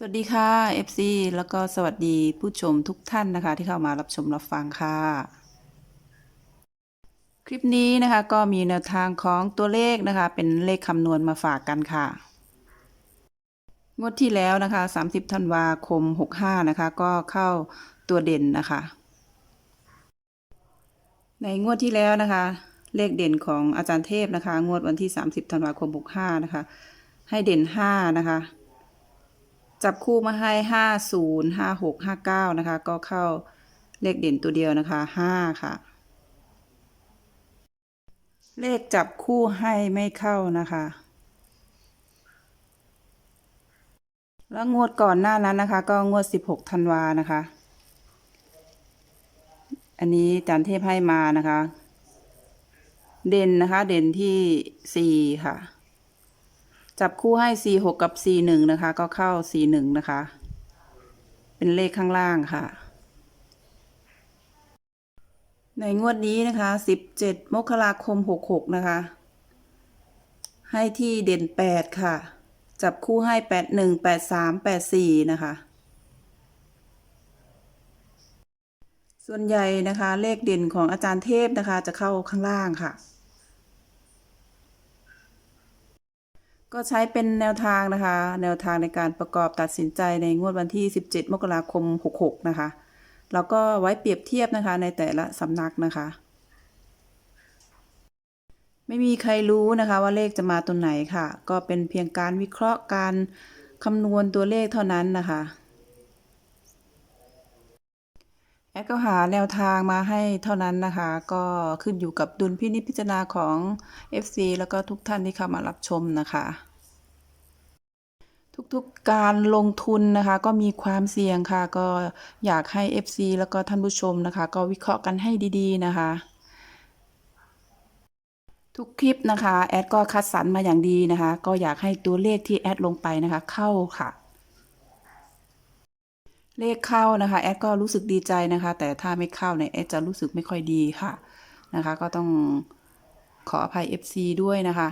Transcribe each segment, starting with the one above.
สวัสดีค่ะ FC แล้วก็สวัสดีผู้ชมทุกท่านนะคะ ที่เข้ามารับชมรับฟังค่ะ คลิปนี้นะคะก็มีแนวทางของตัวเลขนะคะ เป็นเลขคำนวณมาฝากกันค่ะ งวดที่แล้วนะคะ 30ธันวาคม 65 นะคะ ก็เข้าตัวเด่นนะคะ ในงวดที่แล้วนะคะ เลขเด่นของอาจารย์เทพนะคะ งวดวันที่ 30ธันวาคม 65 นะคะ ให้เด่น 5 นะคะ จับคู่มาให้ห้าศูนย์ห้าหกห้าเก้านะคะ ก็เข้าเลขเด่นตัวเดียวนะคะห้าค่ะ เลขจับคู่ให้ไม่เข้านะคะ แล้วงวดก่อนหน้านั้นนะคะ ก็งวดสิบหกธันวานะคะ อันนี้จานเทพให้มานะคะ เด่นนะคะ เด่นที่สี่ค่ะ จับคู่ให้4 6กับ4 1นะคะ ก็เข้า4 1นะคะ เป็นเลขข้างล่างค่ะ ในงวดนี้นะคะ17มกราคม66นะคะ ให้ที่เด่น8ค่ะ จับคู่ให้8 1 8 3 8 4นะคะส่วนใหญ่นะคะเลขเด่นของอาจารย์เทพนะคะ จะเข้าข้างล่างค่ะ ก็ใช้เป็นแนวทางนะคะ แนวทางในการประกอบตัดสินใจในงวดวันที่ 17 มกราคม 66 นะคะ แล้วก็ไว้เปรียบเทียบนะคะในแต่ละสำนักนะคะ ไม่มีใครรู้นะคะว่าเลขจะมาตัวไหนค่ะ ก็เป็นเพียงการวิเคราะห์การคำนวณตัวเลขเท่านั้นนะคะ แอ ดก็หาแนวทางมาให้เท่านั้นนะคะ ก็ขึ้นอยู่กับดุลพินิจพิจารณาของ FC แล้วก็ทุกท่านที่เข้ามารับชมนะคะ ทุกๆการลงทุนนะคะ ก็มีความเสี่ยงค่ะ ก็อยากให้ FC แล้วก็ท่านผู้ชมนะคะ ก็วิเคราะห์กันให้ดีๆนะคะทุกคลิปนะคะ แอดก็คัดสรรมาอย่างดีนะคะ ก็อยากให้ตัวเลขที่แอดลงไปนะคะ เข้าค่ะ เลขเข้านะคะแอดก็รู้สึกดีใจนะคะ แต่ถ้าไม่เข้าเนี่ยแอดจะรู้สึกไม่ค่อยดีค่ะนะคะ ก็ต้องขออภัย FC ด้วยนะคะ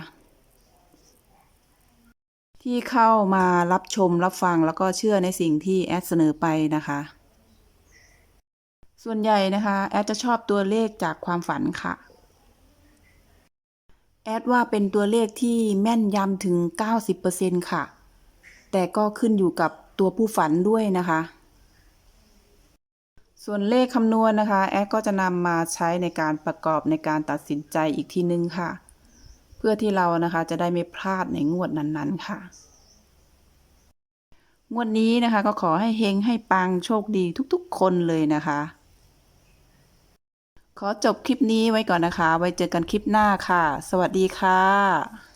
ที่เข้ามารับชมรับฟังแล้วก็เชื่อในสิ่งที่แอดเสนอไปนะคะ ส่วนใหญ่นะคะ แอดจะชอบตัวเลขจากความฝันค่ะ แอดว่าเป็นตัวเลขที่แม่นยำถึง 90%ค่ะ แต่ก็ขึ้นอยู่กับตัวผู้ฝันด้วยนะคะ ส่วนเลขคำนวณนะคะ แอดก็จะนำมาใช้ในการประกอบในการตัดสินใจอีกทีนึงค่ะ เพื่อที่เรานะคะจะได้ไม่พลาดในงวดนั้นๆค่ะ งวดนี้นะคะก็ขอให้เฮงให้ปังโชคดีทุกๆ คนเลยนะคะ ขอจบคลิปนี้ไว้ก่อนนะคะ ไว้เจอกันคลิปหน้าค่ะ สวัสดีค่ะ